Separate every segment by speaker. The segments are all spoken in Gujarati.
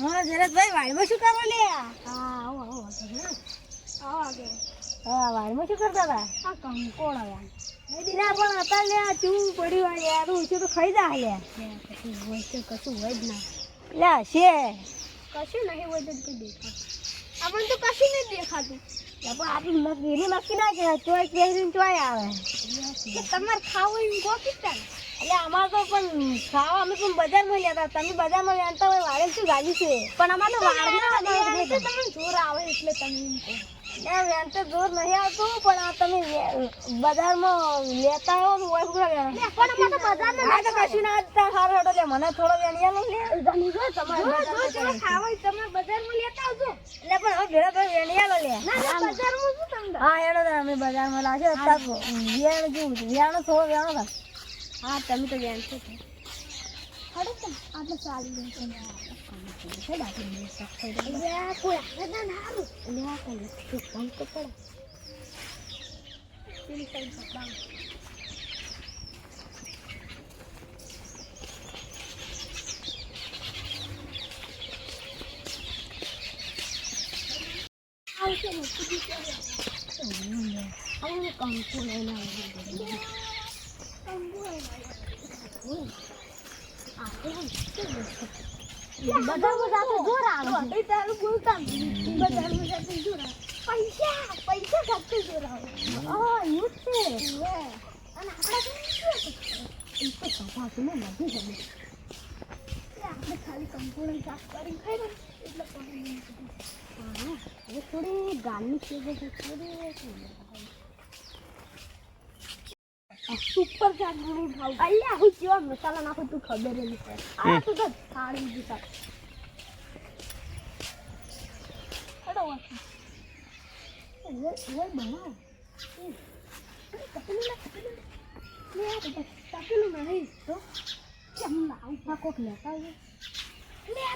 Speaker 1: હા જરતભાઈ વાડીમાં શું કરો લે?
Speaker 2: હા આવો આવો. આવો આગળ.
Speaker 1: હા વાડીમાં શું કરતા હતા?
Speaker 2: આ યાર
Speaker 1: ના પણ અત્યારે લે ચૂ પડ્યું યાર ઊંચું તો ખાઈ જા લે
Speaker 2: લે, કશું હોય તો કશું હોય જ ના.
Speaker 1: લે છે.
Speaker 2: કશું નહીં હોય તો કોઈ દેખાતું. આપણને તો કશું નહીં દેખાતું.
Speaker 1: પણ આપણું નક્કી એનું નક્કી ના કે ચોય ચોય આવે.
Speaker 2: તમારે ખાવું એમ કહો કિસ્સા
Speaker 1: એટલે અમારે તો પણ ખાવા અમે પણ બજારમાં લેતા તમે બજારમાં લેતા હોય વાડે શું ગાડી છે?
Speaker 2: પણ અમારે
Speaker 1: વાળના
Speaker 2: તમને જોર આવે એટલે તમે
Speaker 1: વેન તો જોર નહીં આવતું પણ આ તમે બજારમાં લેતા હો ને હોય પૂરા
Speaker 2: પણ અમારે તો બજારમાં
Speaker 1: હા તો કશું ના આવતા હારું હેડો લે મને થોડો વેણિયા લઈ લે.
Speaker 2: તમે જો તમારે
Speaker 1: જો,
Speaker 2: બજારમાં
Speaker 1: જો.
Speaker 2: ખાવા લેતા આવજો.
Speaker 1: એટલે પણ હવે ભેળા ભાઈ વેણિયા લે.
Speaker 2: ના ના બજારમાં શું તમને?
Speaker 1: હા હેડો અમે બજારમાં લાગે અત્યારે વેણ જેવું. વેણો થોડો વેણો
Speaker 2: હા તમે તો જાણ છો હડો તો આપણે ચાલી ગયું છે ને છે બાકી બે શોખ થઈ ગયા કોઈ આવે ના ના હારું ખાલી કંકોડો સાફ કરીને ખાઈ ને એટલે થોડી ગાલની છે સુપર ચાટ ગુરુ ખાવ અલ્યા હું કેવા મસાલા નાખું તું ખબર નહીં પડે આ તો તો થાળી જ છે વાસી ઓય ઓય બનાવ. ના લે આ નહીં તો કેમ પા કોક લેતા લે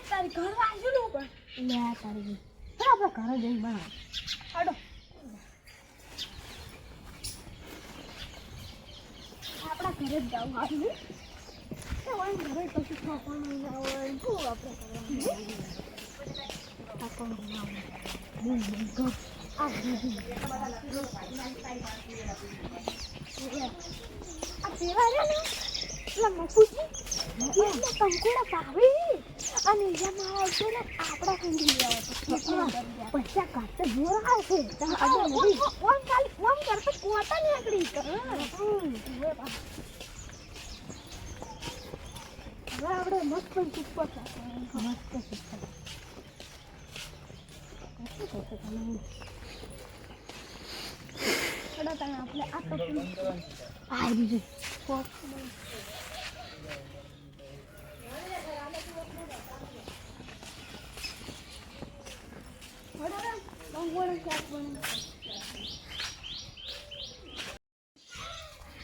Speaker 2: તારી ઘર વાંચું નું પણ લે તારી ઘર. આપણે ઘરે જઈ બનાવ. અડો ઘરે જ જવું આવ્યું ઘરે પછી ખાવાનું હોય શું આપણે કંકુડા પાવી અને એમાં આવશે ને આપણા ખંડી આવે પૈસા કાઢતા જોર આવશે ઓમ ખાલી ઓમ કરતા કોતા નીકળી આપણે મસ્ત સુપર મસ્ત તમે આપણે આ ટોપી આ બીજું કોક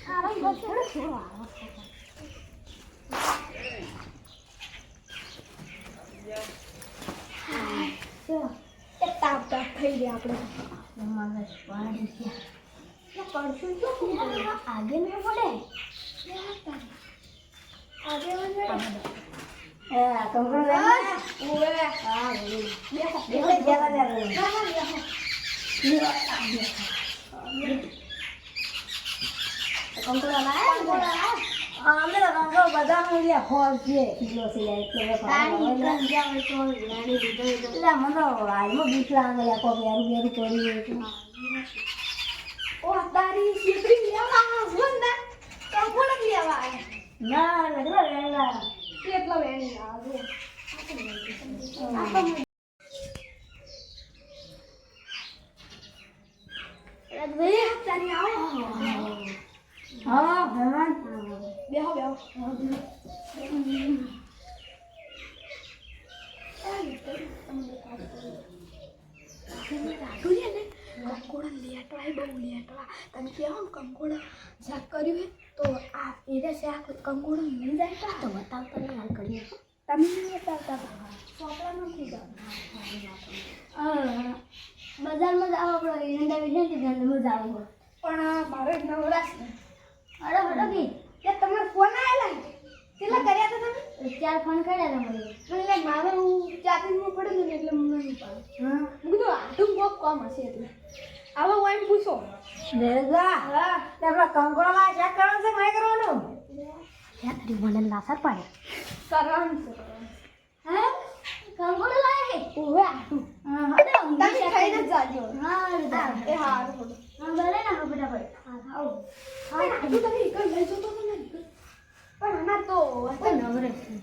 Speaker 2: આરામ કરશે ને થોડો આરામ એક તાપ તાપ થઈ ગયા આપણે
Speaker 1: મારે વાડી છે.
Speaker 2: પડશું શું આગે ના પડે? આગે
Speaker 1: હા બોલું
Speaker 2: બેહો
Speaker 1: બેહો જરા જરા
Speaker 2: ના ના બેહો
Speaker 1: કંકુડા લાયા હા અમે તો કંકુ છે કિલો છે એટલે હવે ખાવાનું હોય ને. એટલે મને હાલમાં બીક લાગે લે કોક યારું બેરું પડી હોય
Speaker 2: ઓ તારી સીતરી લેવા લેવા આયા
Speaker 1: ના નકરા વેણલા
Speaker 2: કેટલો વેણી આવે તારી આવો
Speaker 1: હા ભગવાન
Speaker 2: બેહો બેહો કંકોડા લેટવાય બહુ લેટવા તમે કહેવો ને શાક કર્યું હે તો આ એને શાક કંકોડા મળી જાય તો બતાવતા નહીં હાલ કરીએ તમે નહીં બતાવતા ચોપડા નથી
Speaker 1: બજારમાં જાવ આપણે એરંડા વેચે ને ગંદમાં જાવ
Speaker 2: પણ મારે નવરાશ
Speaker 1: અરે હટો કી
Speaker 2: કે તમારે ફોન આયેલા કેટલા કર્યા હતા તમે?
Speaker 1: ચાર ફોન કર્યા તમે
Speaker 2: એટલે મારે હું ચાકરીમાં પડેલું ને એટલે મને નહીં પાડે.
Speaker 1: હા.
Speaker 2: હું કીધું આટલું બહુ કમ હશે એટલે. આવો હું એમ પૂછો.
Speaker 1: દેવદા
Speaker 2: હા.
Speaker 1: તે આપણા કંકોડામાં ચેક કરવાનું છે મેં કરવાનું? ત્યાં તારી મને લાસર પાડે
Speaker 2: કરવાનું છે હા?
Speaker 1: હે કંકોડો લાવે
Speaker 2: ઓવે આટલું.
Speaker 1: હા. હટો
Speaker 2: તમે ખાઈને જ જાજો.
Speaker 1: હા
Speaker 2: હા, એ હારું
Speaker 1: હા ભલે ના ફટાફટ. હા ખાઓ
Speaker 2: હા આટલું તમે એકલ લઈ જતો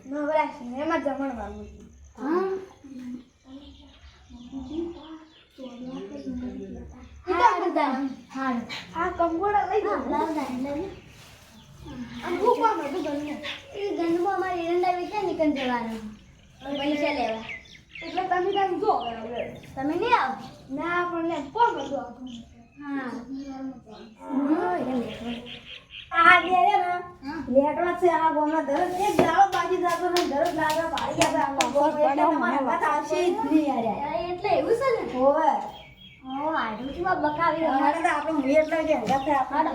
Speaker 2: નવરાશ ને એમાં જમણવાનું
Speaker 1: હા
Speaker 2: આ કંગોડા લઈ જાઓ
Speaker 1: લાવતા એટલે
Speaker 2: અને હું કોણ હતું
Speaker 1: એ ગંદમાં અમારે એરંડા વેચે ને કન જવાનું પૈસા લેવા
Speaker 2: એટલે તમે તમે જો
Speaker 1: તમે નહીં આવો
Speaker 2: ના પણ ને કોણ
Speaker 1: હા આ બે છે ને. લેટવા છે આ ગોમાં દરરોજ એક દાડો બાજી જાતો ને દરરોજ લાગા પાડી ગયા આખો ગોમ એટલે તમારે વાત આવશે. જ નહીં યાર. એટલે એવું છે ને? હોવે. ઓ આડું છું આ બકાવી અમારે તો આપણો મૂળ એટલે કે હંગાત થાય આપણો.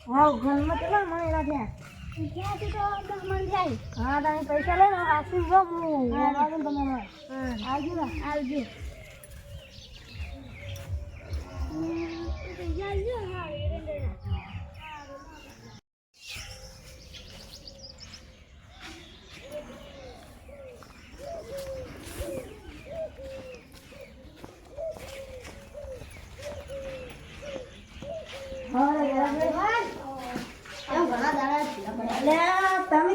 Speaker 1: હા ઘરમાં કેટલા મને લાગ્યા ત્યાંથી તો દસ મણ થાય હા તમે પૈસા લઈ લો આસી જો હું આવજો તમે મને આવજો ને આવજો તમે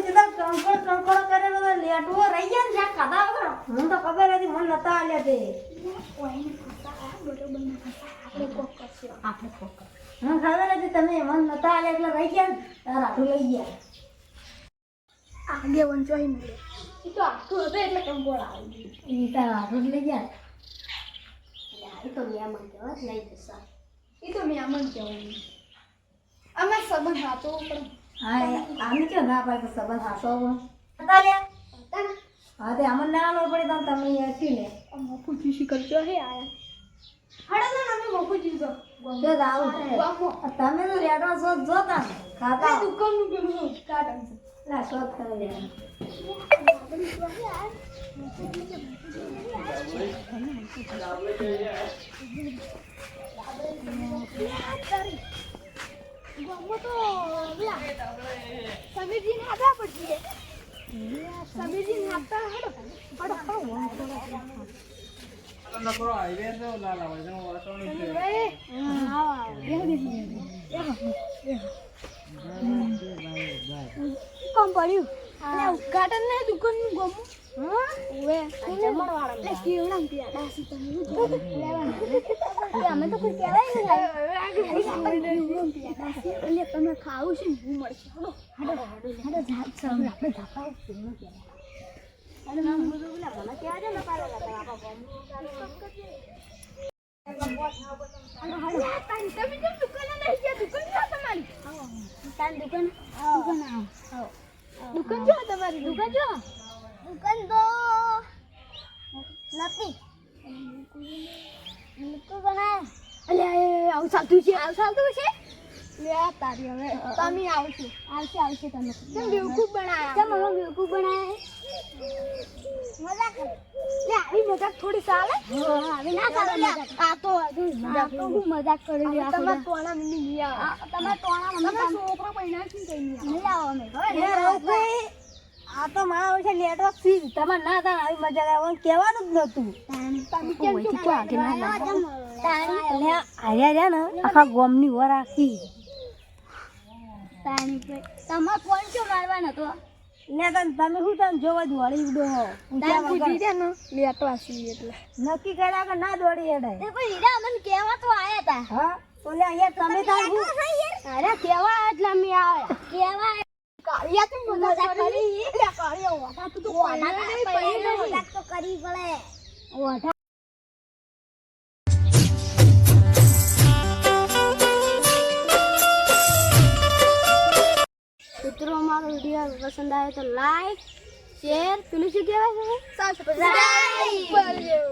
Speaker 1: કરેલો તો લેટવો રહી ગયા ને જ્યાં ખાધા વગર મને તો ખબર હતી મને નતા આલ્યા તે મને ખબર હતી તમે મન નતા આલ્યા એટલે રહી ગયા ને આટલું લઈ ગયા
Speaker 2: આગે વંચોઈ મળે એ તો આખું હતું એટલે કંગોળા આવી ગયું
Speaker 1: ઈ તાર ગયા એ તો મહેમાન કહેવાય. લઈ જશા
Speaker 2: એ તો મેં જ કહેવાનું અમે સંબંધ હતો પણ.
Speaker 1: આમે ના સંબંધ હાસો હતા લ્યા
Speaker 2: હતા ને
Speaker 1: હા તે અમને ના લો પડે તો તમે એસી લે
Speaker 2: મફુજી શિકર જો હે આયા હડો ને અમે મફુજી જો
Speaker 1: તે આવું તમે તો રેડવા શોધ જોતા ખાતા
Speaker 2: આ દુકાનનું પેલું કાટન
Speaker 1: લા શોધ કરી
Speaker 2: ગામમાં તો હડો હડો હડો
Speaker 3: લાલા ભાઈ તમે વાસણ છે
Speaker 2: કોમ પડ્યું? એટલે ઉદઘાટન ને દુકાનનું ગમું ખાવું છે હું મળશે. દુકાન દુકાન આવો. દુકાન જો તમારી દુકાન જો. દુકાન તો નથી. દુકાન બનાય અલે આવું સાધું છે આવું સાધું છે? લે તારી હવે. તમે આવશો આવશે આવશે તમે. કેમ બેવકૂફ બનાયા? કેમ મને બેવકૂફ બનાયા મજાક લે આવી મજાક થોડી ચાલે આવી ના આ તો તમે તમે
Speaker 1: મારા નેટવર્ક જ. તમારે ના તા આવી મજા આવે કહેવાનું જ નતું
Speaker 2: તમે કેમ ચૂપ લાગે ના ફોન ક્યો મારવાનો તો
Speaker 1: ને તને તમે શું તમે જોવા દોડી ઉડો હો.
Speaker 2: પૂછી દે ને લેટવા સી એટલે.
Speaker 1: નક્કી કર્યા કે ના દોડી હેડાય
Speaker 2: એ પણ હીરા તો આયા તા.
Speaker 1: હા? તો અહીંયા તમે તાર
Speaker 2: અરે કેવા એટલે અમે કેવા? કાળિયા તું કરી. કાળિયા તું તો તો કરી પડે.
Speaker 3: પસંદ આવે તો લાઈક શેર પેલું શું કહેવાય? છે સબસ્ક્રાઇબ